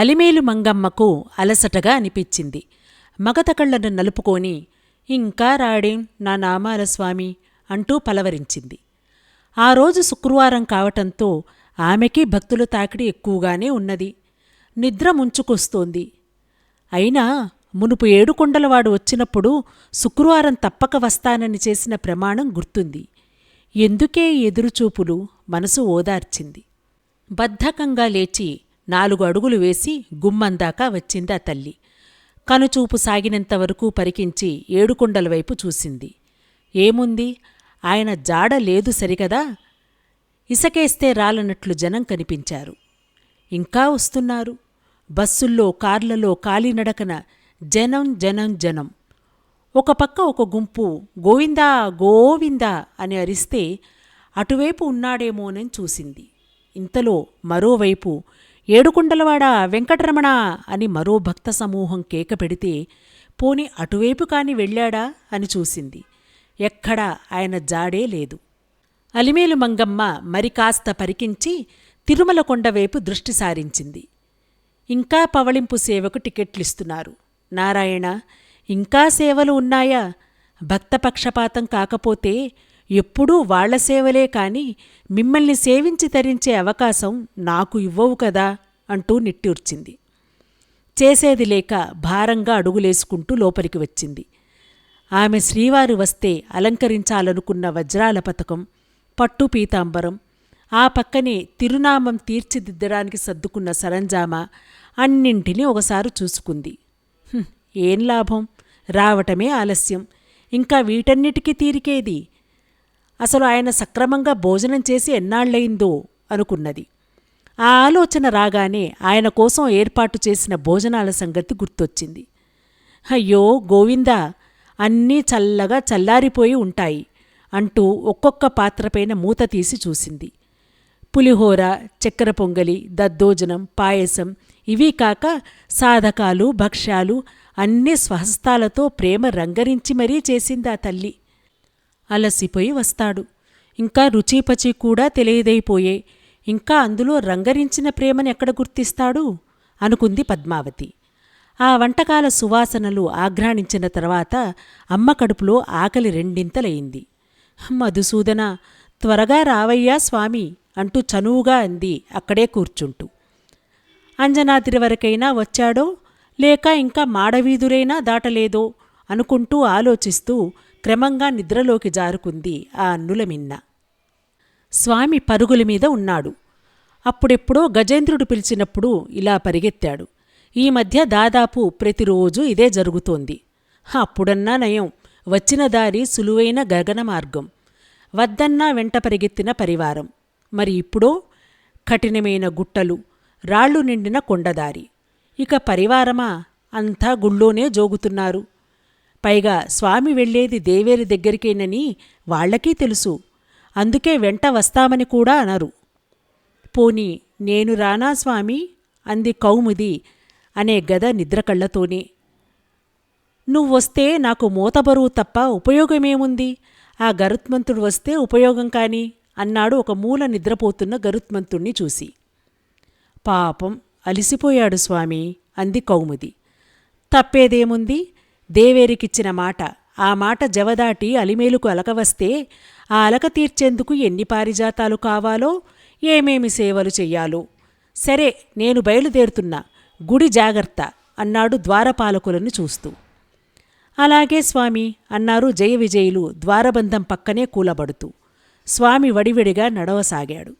అలిమేలు మంగమ్మకు అలసటగా అనిపించింది. మగత కళ్ళను నలుపుకొని ఇంకా రాడేం నా నామాల స్వామి? అంటూ పలవరించింది. ఆ రోజు శుక్రవారం కావటంతో ఆమెకి భక్తుల తాకిడి ఎక్కువగానే ఉన్నది. నిద్ర ముంచుకొస్తోంది. అయినా మునుపు ఏడుకొండలవాడు వచ్చినప్పుడు శుక్రవారం తప్పక వస్తానని చేసిన ప్రమాణం గుర్తుంది. ఎందుకే ఎదురుచూపులు? మనసు ఓదార్చింది. బద్ధకంగా లేచి నాలుగు అడుగులు వేసి గుమ్మందాకా వచ్చిందా తల్లి. కనుచూపు సాగినంతవరకు పరికించి ఏడుకొండల వైపు చూసింది. ఏముంది? ఆయన జాడ లేదు సరికదా ఇసకేస్తే రాలనట్లు జనం కనిపించారు. ఇంకా వస్తున్నారు? బస్సుల్లో కార్లలో కాలినడకన జనం జనం జనం. ఒక పక్క ఒక గుంపు గోవిందా గోవిందా అని అరిస్తే అటువైపు ఉన్నాడేమోనని చూసింది. ఇంతలో మరోవైపు ఏడుకుండలవాడ వెంకటరమణ అని మరో భక్త సమూహం కేక పెడితే పోని అటువైపు కాని వెళ్ళాడా అని చూసింది. ఎక్కడా ఆయన జాడే లేదు. అలిమేలు మంగమ్మ మరి కాస్త పరికించి తిరుమల కొండవైపు దృష్టి సారించింది. ఇంకా పవళింపు సేవకు టికెట్లిస్తున్నారు. నారాయణ ఇంకా సేవలు ఉన్నాయా? భక్తపక్షపాతం కాకపోతే ఎప్పుడూ వాళ్ళ సేవలే కాని మిమ్మల్ని సేవించి తరించే అవకాశం నాకు ఇవ్వవు కదా అంటూ నిట్టూర్చింది. చేసేది లేక భారంగా అడుగులేసుకుంటూ లోపలికి వచ్చింది. ఆమె శ్రీవారు వస్తే అలంకరించాలనుకున్న వజ్రాల పథకం పట్టు పీతాంబరం ఆ పక్కనే తిరునామం తీర్చిదిద్దడానికి సర్దుకున్న సరంజామా అన్నింటినీ ఒకసారి చూసుకుంది. ఏం లాభం? రావటమే ఆలస్యం. ఇంకా వీటన్నిటికీ తీరికేది? అసలు ఆయన సక్రమంగా భోజనం చేసి ఎన్నాళ్ళయిందో అనుకున్నది. ఆ ఆలోచన రాగానే ఆయన కోసం ఏర్పాటు చేసిన భోజనాల సంగతి గుర్తొచ్చింది. అయ్యో గోవిందా అన్నీ చల్లగా చల్లారిపోయి ఉంటాయి అంటూ ఒక్కొక్క పాత్రపైన మూత తీసి చూసింది. పులిహోర చక్కెర పొంగలి దద్దోజనం పాయసం ఇవి కాక సాధకాలు భక్ష్యాలు అన్ని స్వహస్తాలతో ప్రేమ రంగరించి మరీ చేసింది ఆ తల్లి. అలసిపోయి వస్తాడు. ఇంకా రుచిపచి కూడా తెలియదైపోయే ఇంకా అందులో రంగరించిన ప్రేమని ఎక్కడ గుర్తిస్తాడు? అనుకుంది పద్మావతి. ఆ వంటకాల సువాసనలు ఆఘ్రాణించిన తర్వాత అమ్మ కడుపులో ఆకలి రెండింతలయింది మధుసూదన త్వరగా రావయ్యా స్వామి అంటూ చనువుగా అంది అక్కడే కూర్చుంటూ. అంజనాద్రి వరకైనా వచ్చాడో లేక ఇంకా మాడవీధురైనా దాటలేదో అనుకుంటూ ఆలోచిస్తూ క్రమంగా నిద్రలోకి జారుకుంది ఆ అన్నులమిన్న స్వామి పరుగుల మీద ఉన్నాడు. అప్పుడెప్పుడో గజేంద్రుడు పిలిచినప్పుడు ఇలా పరిగెత్తాడు. ఈ మధ్య దాదాపు ప్రతిరోజు ఇదే జరుగుతోంది. అప్పుడన్నా నయం. వచ్చిన దారి సులువైన గగన మార్గం. వద్దన్నా వెంట పరిగెత్తిన పరివారం. మరి ఇప్పుడో? కఠినమైన గుట్టలు. రాళ్ళు నిండిన కొండదారి. ఇక పరివారమా? అంతా గుళ్ళోనే జోగుతున్నారు. పైగా స్వామి వెళ్ళేది దేవేరి దగ్గరికేనని వాళ్ళకీ తెలుసు. అందుకే వెంట వస్తామని కూడా అనరు. పోని నేను రానా స్వామి? అంది కౌముది అనే గద నిద్రకళ్ళతోనే నువ్వొస్తే నాకు మూతబరువు తప్ప ఉపయోగమేముంది? ఆ గరుత్మంతుడు వస్తే ఉపయోగం కాని? అన్నాడు ఒక మూల నిద్రపోతున్న గరుత్మంతుణ్ణి చూసి. పాపం అలిసిపోయాడు స్వామి అంది కౌముది. తప్పేదేముంది? దేవేరికిచ్చిన మాట. ఆ మాట జవదాటి అలిమేలుకు అలకవస్తే ఆ అలక తీర్చేందుకు ఎన్ని పారిజాతాలు కావాలో ఏమేమి సేవలు చెయ్యాలో. సరే నేను బయలుదేరుతున్నా. గుడి జాగ్రత్త అన్నాడు ద్వారపాలకులను చూస్తూ. అలాగే స్వామి అన్నారు జయ విజయులు ద్వారబంధం పక్కనే కూలబడుతూ. స్వామి వడివిడిగా నడవసాగాడు.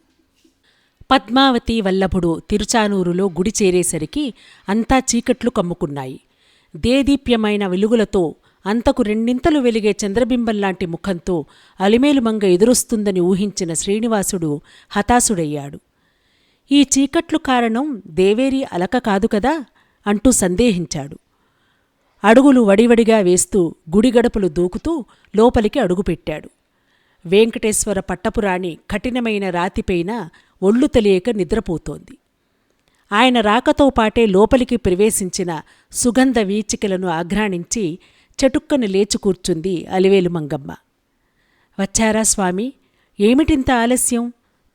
పద్మావతి వల్లభుడు తిరుచానూరులో గుడి చేరేసరికి అంతా చీకట్లు కమ్ముకున్నాయి. దేదీప్యమైన వెలుగులతో అంతకు రెండింతలు వెలిగే చంద్రబింబంలాంటి ముఖంతో అలిమేలుమంగ ఎదురొస్తుందని ఊహించిన శ్రీనివాసుడు హతాశుడయ్యాడు. ఈ చీకట్లు కారణం దేవేరి అలక కాదు కదా అంటూ సందేహించాడు. అడుగులు వడివడిగా వేస్తూ గుడిగడపులు దూకుతూ లోపలికి అడుగుపెట్టాడు. వెంకటేశ్వర పట్టపురాణి కఠినమైన రాతిపైన ఒళ్ళు తెలియక నిద్రపోతోంది. ఆయన రాకతో పాటే లోపలికి ప్రవేశించిన సుగంధ వీచికలను ఆఘ్రాణించి చటుక్కను లేచి కూర్చుంది అలివేలు మంగమ్మ. వచ్చారా స్వామి? ఏమిటింత ఆలస్యం?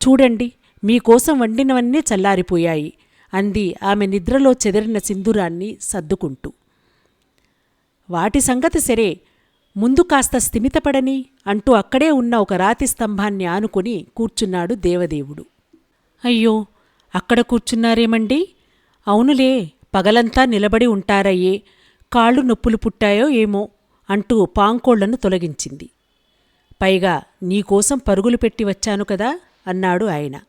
చూడండి మీకోసం వండినవన్నీ చల్లారిపోయాయి అంది ఆమె నిద్రలో చెదిరిన సింధూరాన్ని సర్దుకుంటూ. వాటి సంగతి సరే ముందు కాస్త స్థిమితపడని అంటూ అక్కడే ఉన్న ఒక రాతి స్తంభాన్ని ఆనుకుని కూర్చున్నాడు దేవదేవుడు. అయ్యో అక్కడ కూర్చున్నారేమండి? అవునులే పగలంతా నిలబడి ఉంటారయ్యే. కాళ్ళు నొప్పులు పుట్టాయో ఏమో అంటూ పాంకోళ్ళను తొలగించింది. పైగా నీకోసం పరుగులు పెట్టి వచ్చాను కదా అన్నాడు ఆయన.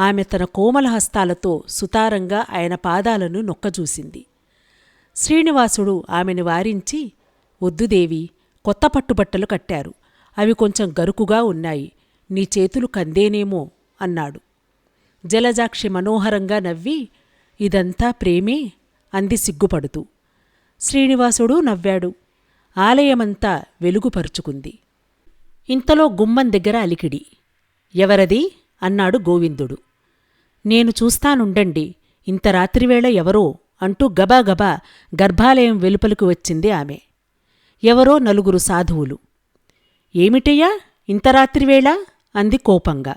ఆమె తన కోమల హస్తాలతో సుతారంగా ఆయన పాదాలను నొక్కజూసింది. శ్రీనివాసుడు ఆమెను వారించి వద్దుదేవి కొత్త పట్టుబట్టలు కట్టారు. అవి కొంచెం గరుకుగా ఉన్నాయి. నీ చేతులు కందేనేమో అన్నాడు. జలజాక్షి మనోహరంగా నవ్వి ఇదంతా ప్రేమే అంది సిగ్గుపడుతూ. శ్రీనివాసుడు నవ్వాడు. ఆలయమంతా వెలుగుపరుచుకుంది. ఇంతలో గుమ్మం దగ్గర అలికిడి. ఎవరది అన్నాడు గోవిందుడు. నేను చూస్తానుండండి. ఇంత రాత్రివేళ ఎవరో అంటూ గబాగబా గర్భాలయం వెలుపలకు వచ్చింది ఆమె. ఎవరో నలుగురు సాధువులు. ఏమిటయ్యా? ఇంత రాత్రివేళ అంది కోపంగా.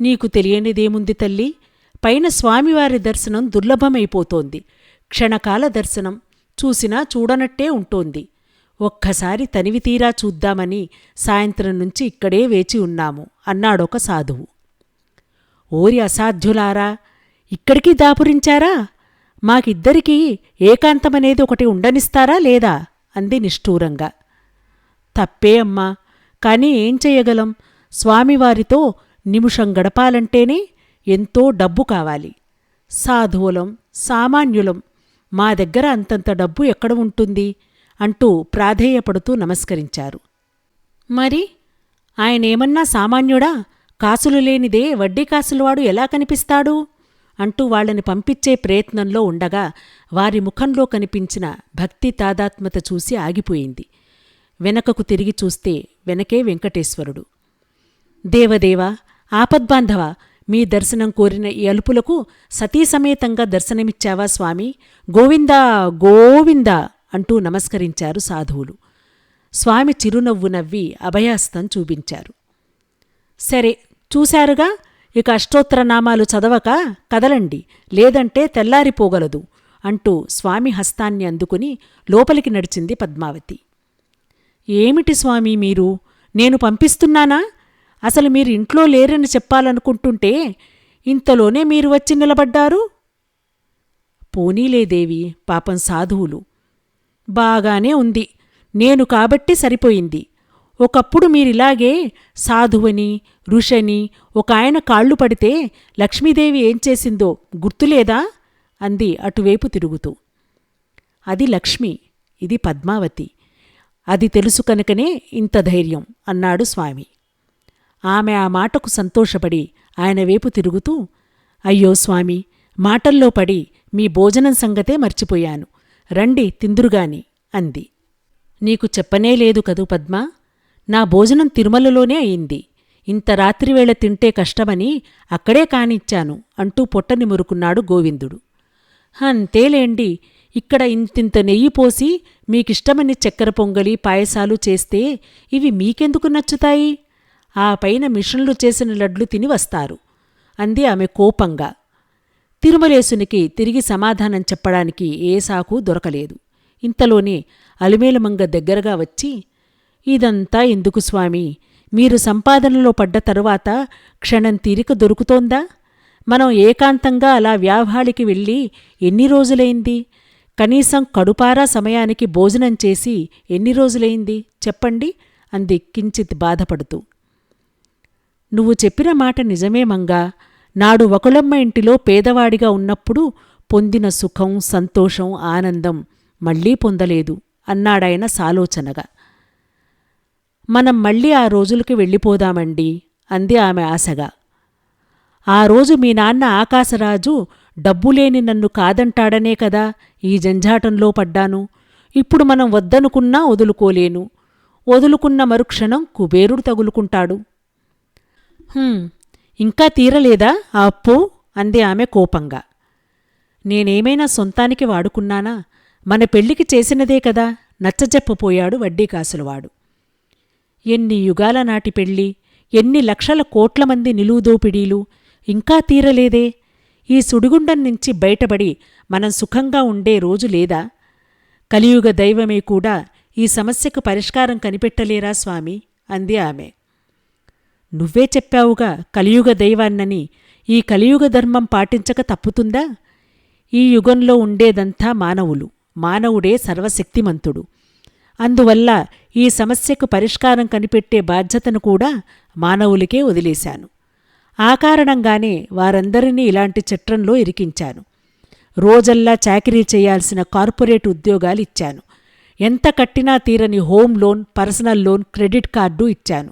నీకు తెలియనిదేముంది తల్లి? పైన స్వామివారి దర్శనం దుర్లభమైపోతోంది. క్షణకాల దర్శనం చూసినా చూడనట్టే ఉంటోంది. ఒక్కసారి తనివి తీరా చూద్దామని సాయంత్రం నుంచి ఇక్కడే వేచి ఉన్నాము అన్నాడొక సాధువు. ఓరి అసాధ్యులారా ఇక్కడికి దాపురించారా? మాకిద్దరికీ ఏకాంతమనేది ఒకటి ఉండనిస్తారా లేదా? అంది నిష్ఠూరంగా. తప్పే అమ్మా కానీ ఏం చెయ్యగలం స్వామివారితో నిమిషం గడపాలంటేనే ఎంతో డబ్బు కావాలి. సాధువులం సామాన్యులం మా దగ్గర అంతంత డబ్బు ఎక్కడ ఉంటుంది? అంటూ ప్రాధేయపడుతూ నమస్కరించారు. మరి ఆయనేమన్నా సామాన్యుడా? కాసులు లేనిదే వడ్డీ కాసులవాడు ఎలా కనిపిస్తాడు? అంటూ వాళ్ళని పంపించే ప్రయత్నంలో ఉండగా వారి ముఖంలో కనిపించిన భక్తి తాదాత్మత చూసి ఆగిపోయింది. వెనకకు తిరిగి చూస్తే వెనకే వెంకటేశ్వరుడు. దేవదేవా ఆపద్బాంధవ మీ దర్శనం కోరిన ఈ అలుపులకు సతీసమేతంగా దర్శనమిచ్చావా స్వామి? గోవిందా గోవిందా అంటూ నమస్కరించారు సాధువులు. స్వామి చిరునవ్వు నవ్వి అభయాస్తం చూపించారు. సరే చూశారుగా? ఇక అష్టోత్తర నామాలు చదవక కదలండి లేదంటే తెల్లారిపోగలదు అంటూ స్వామి హస్తాన్ని అందుకుని లోపలికి నడిచింది పద్మావతి. ఏమిటి స్వామి మీరు? నేను పంపిస్తున్నానా? అసలు మీరు ఇంట్లో లేరని చెప్పాలనుకుంటుంటే ఇంతలోనే మీరు వచ్చి నిలబడ్డారు? పోనీలేదేవి పాపం సాధువులు. బాగానే ఉంది నేను కాబట్టి సరిపోయింది. ఒకప్పుడు మీరిలాగే సాధువని ఋషని ఒక ఆయన కాళ్ళు పడితే లక్ష్మీదేవి ఏం చేసిందో గుర్తులేదా? అంది అటువైపు తిరుగుతూ. అది లక్ష్మి ఇది పద్మావతి. అది తెలుసు కనుకనే ఇంత ధైర్యం అన్నాడు స్వామి. ఆమె ఆ మాటకు సంతోషపడి ఆయన వైపు తిరుగుతూ అయ్యో స్వామి మాటల్లో పడి మీ భోజనం సంగతే మర్చిపోయాను. రండి తిందురుగాని అంది. నీకు చెప్పనే లేదు కదూ పద్మ? నా భోజనం తిరుమలలోనే అయింది. ఇంత రాత్రివేళ తింటే కష్టమని అక్కడే కానిచ్చాను అంటూ పొట్టని మురుకున్నాడు గోవిందుడు. అంతేలేండి ఇక్కడ ఇంతింత నెయ్యి పోసి మీకిష్టమని చక్కెర పొంగలి పాయసాలు చేస్తే ఇవి మీకెందుకు నచ్చుతాయి? ఆ పైన మిషన్లు చేసిన లడ్లు తిని వస్తారు. అంది ఆమె కోపంగా. తిరుమలేసునికి తిరిగి సమాధానం చెప్పడానికి ఏ సాకు దొరకలేదు. ఇంతలోనే అలిమేలమంగ దగ్గరగా వచ్చి ఇదంతా ఎందుకు స్వామి? మీరు సంపాదనలో పడ్డ తరువాత క్షణం తీరిక దొరుకుతోందా? మనం ఏకాంతంగా అలా వ్యాహాళికి వెళ్ళి ఎన్ని రోజులైంది? కనీసం కడుపారా సమయానికి భోజనం చేసి ఎన్ని రోజులైంది? చెప్పండి అంది కించిత్ బాధపడుతూ. నువ్వు చెప్పిన మాట నిజమే మంగా. నాడు ఒకలమ్మ ఇంటిలో పేదవాడిగా ఉన్నప్పుడు పొందిన సుఖం సంతోషం ఆనందం మళ్ళీ పొందలేదు అన్నాడాయన సాలోచనగా. మనం మళ్ళీ ఆ రోజులకి వెళ్ళిపోదామండి అంది ఆమె ఆశగా. ఆ రోజు మీ నాన్న ఆకాశరాజు డబ్బులేని నన్ను కాదంటాడనే కదా ఈ జంజాటంలో పడ్డాను. ఇప్పుడు మనం వద్దనుకున్నా వదులుకోలేను. వదులుకున్న మరుక్షణం కుబేరుడు తగులుకుంటాడు. ఇంకా తీరలేదా ఆ అప్పు? అంది ఆమె కోపంగా. నేనేమైనా సొంతానికి వాడుకున్నానా? మన పెళ్ళికి చేసినదే కదా నచ్చజెప్పపోయాడు వడ్డీ కాసులవాడు ఎన్ని యుగాల నాటి పెళ్ళి ఎన్ని లక్షల కోట్ల మంది నిలువుదోపిడీలు ఇంకా తీరలేదే? ఈ సుడిగుండం నుంచి బయటపడి మనం సుఖంగా ఉండే రోజు లేదా? కలియుగ దైవమే కూడా ఈ సమస్యకు పరిష్కారం కనిపెట్టలేరా స్వామి? అంది ఆమె. నువ్వే చెప్పావుగా కలియుగ దైవాన్నని. ఈ కలియుగ ధర్మం పాటించక తప్పుతుందా? ఈ యుగంలో ఉండేదంతా మానవులు. మానవుడే సర్వశక్తిమంతుడు. అందువల్ల ఈ సమస్యకు పరిష్కారం కనిపెట్టే బాధ్యతను కూడా మానవులకే వదిలేశాను. ఆ కారణంగానే వారందరినీ ఇలాంటి చట్రంలో ఇరికించాను. రోజల్లా చాకిరీ చేయాల్సిన కార్పొరేట్ ఉద్యోగాలు ఇచ్చాను ఎంత కట్టినా తీరని home loan personal loan credit card ఇచ్చాను.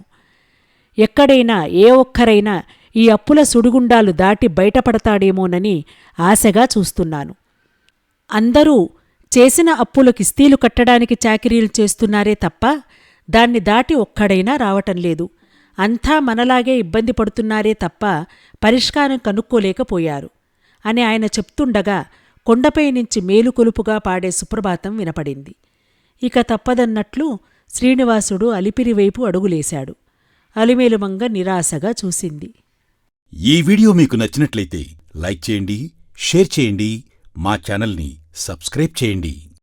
ఎక్కడైనా ఏ ఒక్కరైనా ఈ అప్పుల సుడిగుండాలు దాటి బయటపడతాడేమోనని ఆశగా చూస్తున్నాను. అందరూ చేసిన అప్పుల కిస్తీలు కట్టడానికి చాకిరీలు చేస్తున్నారే తప్ప దాన్ని దాటి ఒక్కడైనా రావటం లేదు. అంతా మనలాగే ఇబ్బంది పడుతున్నారే తప్ప పరిష్కారం కనుక్కోలేకపోయారు అని ఆయన చెప్తుండగా కొండపై నుంచి మేలుకొలుపుగా పాడే సుప్రభాతం వినపడింది. ఇక తప్పదన్నట్లు శ్రీనివాసుడు అలిపిరివైపు అడుగులేశాడు. అలిమేలుమంగ నిరాశగా చూసింది. ఈ వీడియో మీకు నచ్చినట్లయితే లైక్ చేయండి షేర్ చేయండి మా ఛానల్ని సబ్స్క్రైబ్ చేయండి.